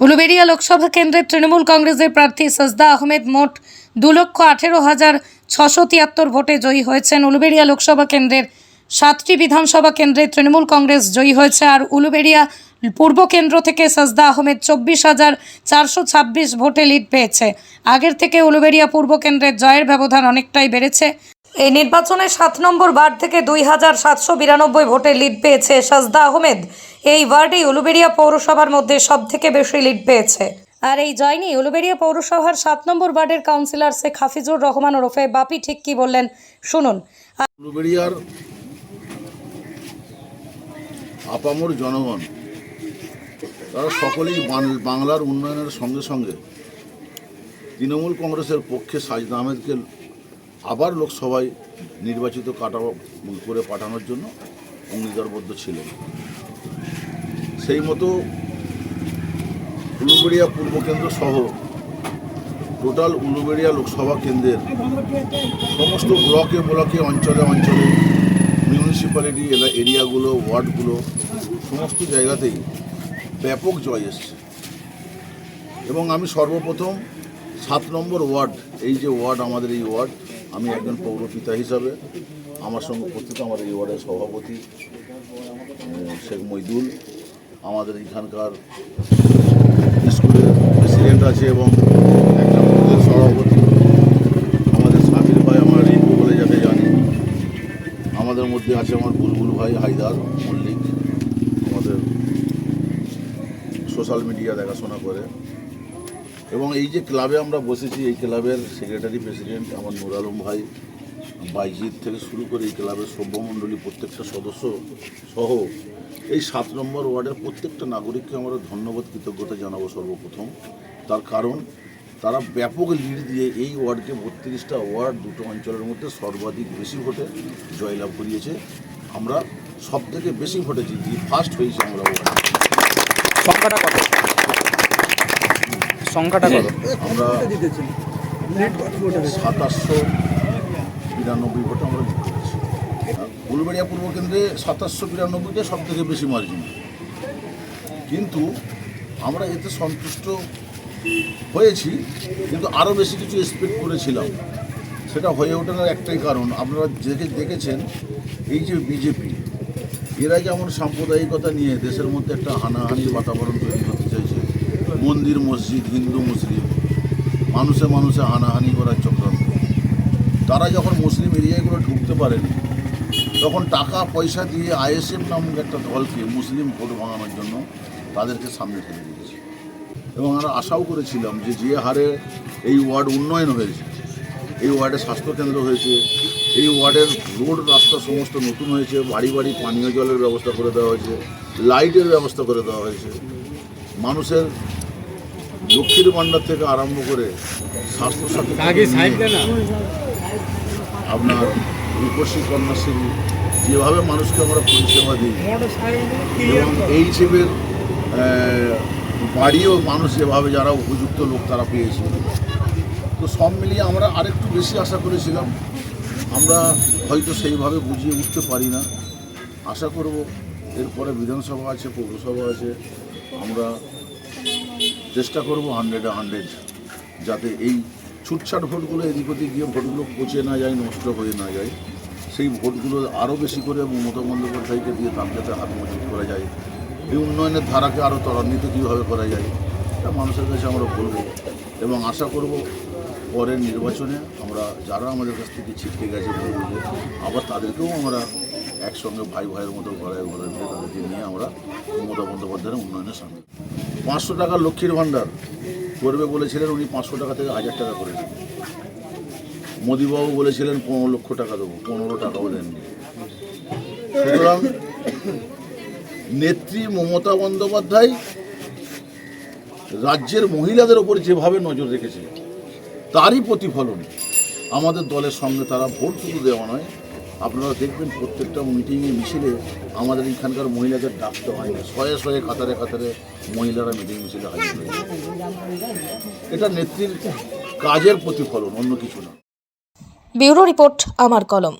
উলুবেড়িয়া লোকসভা কেন্দ্রের তৃণমূল কংগ্রেসের প্রার্থী সজদা আহমেদ মোট দু লক্ষ আঠেরো হাজার ছশো তিয়াত্তর ভোটে জয়ী হয়েছেন। উলুবেড়িয়া লোকসভা কেন্দ্রের সাতটি বিধানসভা কেন্দ্রে তৃণমূল কংগ্রেস জয়ী হয়েছে আর উলুবেড়িয়া পূর্ব কেন্দ্র থেকে সজদা আহমেদ চব্বিশ হাজার চারশো ছাব্বিশ ভোটে লিড পেয়েছে। আগের থেকে উলুবেড়িয়া পূর্ব কেন্দ্রের জয়ের ব্যবধান অনেকটাই বেড়েছে। এই নির্বাচনে সাত নম্বর ওয়ার্ড থেকে দুই হাজার সাতশো বিরানব্বই ভোটে লিড পেয়েছে সাজদা আহমেদ। এই ওয়ার্ডেই উলুবেড়িয়া পৌরসভার মধ্যে সব থেকে বেশি লিড পেয়েছে। আর এই জয় নিয়ে উলুবেড়িয়া পৌরসভার সাত নম্বর ওয়ার্ডের কাউন্সিলর শেখ হাফিজুর রহমান ওরফে বাপি ঠিক কি বললেন? শুনুন। উলুবেড়িয়ার আপামর জনগণ, তারা সকলেই বাংলার উন্নয়নের সঙ্গে সঙ্গে তৃণমূল কংগ্রেসের পক্ষে সাজদা আহমেদকে আবার লোকসভায় নির্বাচিত কাটা করে পাঠানোর জন্য অঙ্গীকারবদ্ধ ছিলেন। সেই মতো উলুবেড়িয়া পূর্ব কেন্দ্র সহ টোটাল উলুবেড়িয়া লোকসভা কেন্দ্রের সমস্ত ব্লকে ব্লকে, অঞ্চলে অঞ্চলে মিউনিসিপ্যালিটি এরিয়াগুলো, ওয়ার্ডগুলো, সমস্ত জায়গাতেই ব্যাপক জয় এসছে। এবং আমি সর্বপ্রথম সাত নম্বর ওয়ার্ড, এই যে ওয়ার্ড, আমাদের এই ওয়ার্ড আমি একজন পৌরপিতা হিসাবে, আমার সঙ্গে উপস্থিত আমার এই ওয়ার্ডের সভাপতি শেখ মইদুল, আমাদের এখানকার স্কুলের প্রেসিডেন্ট আছে এবং সভাপতি। আমাদের সাবির ভাই আমার রিঙ্কু বলে যাকে জানি। আমাদের মধ্যে আছে আমার বুলবুল ভাই হায়দার মল্লিক। আমাদের সোশ্যাল মিডিয়া দেখাশোনা করে। এবং এই যে ক্লাবে আমরা বসেছি, এই ক্লাবের সেক্রেটারি প্রেসিডেন্ট আমার নুর আলম ভাই বাইজিৎ থেকে শুরু করে এই ক্লাবের সভ্যমণ্ডলী প্রত্যেকটা সদস্য সহ এই সাত নম্বর ওয়ার্ডের প্রত্যেকটা নাগরিককে আমরা ধন্যবাদ, কৃতজ্ঞতা জানাব সর্বপ্রথম। তার কারণ, তারা ব্যাপক লিড দিয়ে এই ওয়ার্ডকে বত্রিশটা ওয়ার্ড দুটো অঞ্চলের মধ্যে সর্বাধিক বেশি ভোটে জয়লাভ করিয়েছে। আমরা সব থেকে বেশি ভোটে জিতি ফার্স্ট হয়েছি আমরা ওয়ার্ডে। সংখ্যাটা কত? সংখ্যাটা কত? আমরা সাতাশশো বিরানব্বই ভোটে আমরা জিতে পূর্ব কেন্দ্রে সাতাশশো বিরানব্বইতে সব থেকে বেশি মার্জিন কিন্তু আমরা এতে সন্তুষ্ট হয়েছি, কিন্তু আরও বেশি কিছু এক্সপেক্ট করেছিলাম। সেটা হয়ে ওঠার একটাই কারণ, আপনারা দেখে দেখেছেন এই যে বিজেপি, এরা যেমন সাম্প্রদায়িকতা নিয়ে দেশের মধ্যে একটা হানাহানির বাতাবরণ তৈরি মন্দির, মসজিদ, হিন্দু, মুসলিম। মানুষে মানুষে হানাহানি করার চক্রান্ত তারা যখন মুসলিম এরিয়াগুলো ঢুকতে পারেন, তখন টাকা, পয়সা দিয়ে আইএসএফ নামক একটা দলকে মুসলিম ভোট ভাঙানোর জন্য তাদেরকে সামনে ফেলে দিয়েছে। এবং আমরা আশাও করেছিলাম যে যে হারে এই ওয়ার্ড উন্নয়ন হয়েছে, এই ওয়ার্ডে স্বাস্থ্যকেন্দ্র হয়েছে, এই ওয়ার্ডের রোড রাস্তা সমস্ত নতুন হয়েছে, বাড়ি বাড়ি পানীয় জলের ব্যবস্থা করে দেওয়া হয়েছে, লাইটের ব্যবস্থা করে দেওয়া হয়েছে। মানুষের লক্ষ্মীর ভাণ্ডার থেকে আরম্ভ করে স্বাস্থ্যসাথী আপনার রূপসী কন্যাশ্রী যেভাবে মানুষকে আমরা পরিষেবা দিই এবং এই হিসেবে বাড়িও মানুষ যেভাবে যারা উপযুক্ত লোক তারা পেয়েছে। তো সব মিলিয়ে আমরা আরেকটু বেশি আশা করেছিলাম। আমরা হয়তো সেইভাবে বুঝিয়ে উঠতে পারি না। আশা করব এরপরে বিধানসভা আছে পৌরসভা আছে আমরা চেষ্টা করব হান্ড্রেডে হান্ড্রেড যাতে এই ছুটছাট ভোটগুলো এদিক ওদিক গিয়ে ভোটগুলো পচে না যায়, নষ্ট হয়ে না যায়। সেই ভোটগুলো আরও বেশি করে মমতা বন্দ্যোপাধ্যায়কে দিয়ে তার যাতে হাত মজবুত করা যায়, এই উন্নয়নের ধারাকে আরও ত্বরান্বিত কীভাবে করা যায় তা মানুষের কাছে আমরা বলব এবং আশা করব পরের নির্বাচনে আমরা যারা আমাদের কাছ থেকে ছিটকে গেছে ভোটগুলো, আবার তাদেরকেও আমরা একসঙ্গে ভাই ভাইয়ের মতো ঘরে ঘরে তাদেরকে নিয়ে আমরা মমতা বন্দ্যোপাধ্যায়ের উন্নয়নের সামনে পাঁচশো টাকা লক্ষ্মীর ভাণ্ডার করবে বলেছিলেন, উনি পাঁচশো টাকা থেকে হাজার টাকা করেছেন মোদীবাবু বলেছিলেন, পনেরো লক্ষ টাকা দেবো, পনেরো টাকাও দেননি। সুতরাং নেত্রী মমতা বন্দ্যোপাধ্যায় রাজ্যের মহিলাদের ওপর যেভাবে নজর রেখেছে, তারই প্রতিফলন আমাদের দলের সঙ্গে তারা ভোট শুধু দেওয়া নয় আপনারা দেখবেন প্রত্যেকটা মিটিংয়ে মিছিলে আমাদের এখানকার মহিলাদের ডাকতে হয় না। শয়ে শয়ে কাতারে কাতারে মহিলারা মিটিং মিছিলে হাজির হয়ে এটা নেত্রীর কাজের প্রতিফলন, অন্য কিছু না। ব্যুরো রিপোর্ট, আমার কলম।